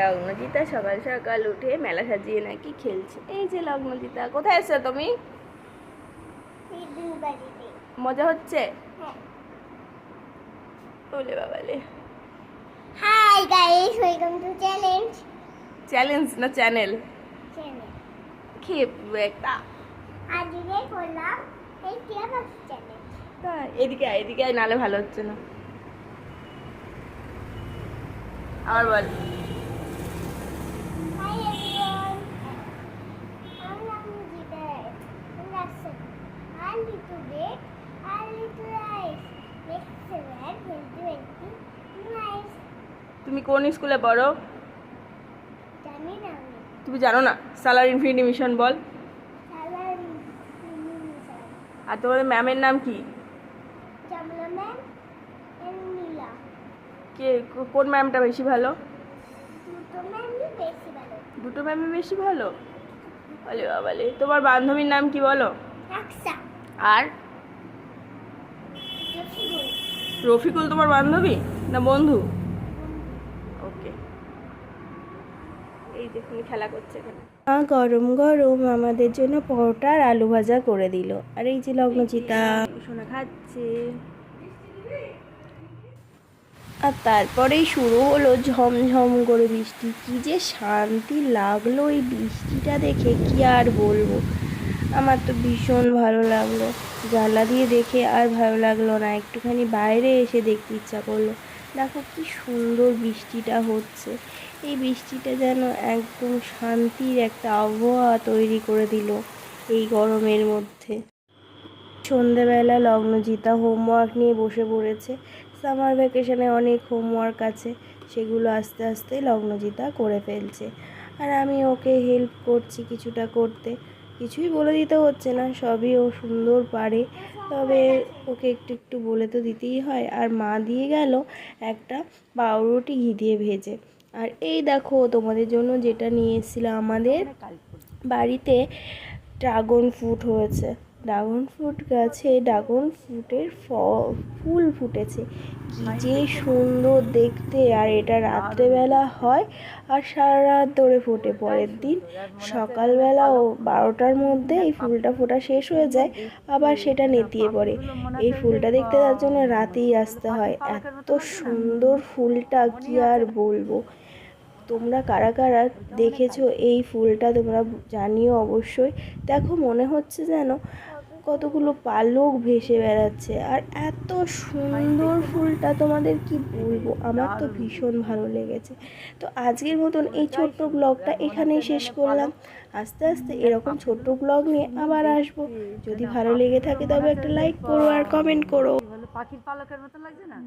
লগ্নজিতা সকাল সকাল উঠে মেলা সাজিয়ে নাকি খেলছে। এই যে লগ্নজিতা কোথায় এসছো তুমি? মজা হচ্ছে? হ্যাঁ। ওলে বাবালে। Hi guys welcome to challenge challenge না চ্যানেল চ্যানেল খেয়ে একটা। আজকে করলাম এই টিয়া পাখি চ্যালেঞ্জ তা এদিকে আয় এদিকে আয় নালে ভালো হচ্ছে না। আবার বল। টোয়েন্টি নাইস তুমি কোন স্কুলে পড়ো? জানি না তুমি জানো না সালার ইনফিনিটি মিশন বল। আর তোমাদের ম্যামের নাম কি? কে কোন ম্যামটা বেশি ভালো? দুটো ম্যামই বেশি ভালো। বলে তোমার বান্ধবীর নাম কি বলো? আর? রফিকুল তোমার বান্ধবী না বন্ধু? ওকে। এই দেখুন খেলা করছে এখানে। গরম গরম আমাদের জন্য পরোটা আর আলু ভাজা করে দিল। আর এই যে লগ্নচিতা সোনা খাচ্ছে। আর তারপরেই শুরু হলো ঝমঝম করে বৃষ্টি। কি যে শান্তি লাগল এই বৃষ্টিটা দেখে কি আর বলব? আমার তো ভীষণ ভালো লাগল। জানলা দিয়ে দেখে আর ভালো লাগল না। একটুখানি বাইরে এসে দেখতে ইচ্ছা করল। দেখো কি সুন্দর বৃষ্টিটা হচ্ছে। এই বৃষ্টিটা যেন একদম শান্তির একটা আবহাওয়া তৈরি করে দিল এই গরমের মধ্যে। সন্ধেবেলা লগ্নজিতা হোমওয়ার্ক নিয়ে বসে পড়েছে। সামার ভ্যাকেশনে অনেক হোমওয়ার্ক আছে। সেগুলো আস্তে আস্তে লগ্নজিতা করে ফেলছে। আর আমি ওকে হেল্প করছি কিছুটা করতে। কিছুই বলে দিতে হচ্ছে না, সবই ও সুন্দর পারে। তবে ওকে একটু একটু বলে তো দিতেই হয়। আর মা দিয়ে গেল একটা পাউরুটি ঘি দিয়ে ভেজে। আর এই দেখো, তোমাদের জন্য যেটা নিয়ে এসেছিল আমাদের, বাড়িতে ড্রাগন ফ্রুট হয়েছে। ড্রাগন ফ্রুট গাছে ড্রাগন ফ্রুটের ফুল ফুটেছে। কি যে সুন্দর দেখতে। আর এটা রাত্রেবেলা হয় আর সারা রাত ধরে ফোটে পরের দিন। সকালবেলা ও বারোটার মধ্যে এই ফুলটা ফোটা শেষ হয়ে যায় আবার সেটা নেতিয়ে পড়ে। এই ফুলটা দেখতে তার জন্য রাতেই আসতে হয়। এত সুন্দর ফুলটা কি আর বলব? তোমরা কারা কারা দেখেছ এই ফুলটা তোমরা জানিও অবশ্যই। দেখো মনে হচ্ছে যেন কতগুলো পালক ভেসে বেড়াচ্ছে আর এত সুন্দর ফুলটা তোমাদের কি বলব? আমার তো ভীষণ ভালো লেগেছে। তো আজকের মতন এই ছোট্ট ব্লগটা এখানেই শেষ করলাম। আস্তে আস্তে এরকম ছোট্ট ব্লগ নিয়ে আবার আসব। যদি ভালো লেগে থাকে তবে একটা লাইক করো আর কমেন্ট করো। পাখির পালকের মতো লাগছে না?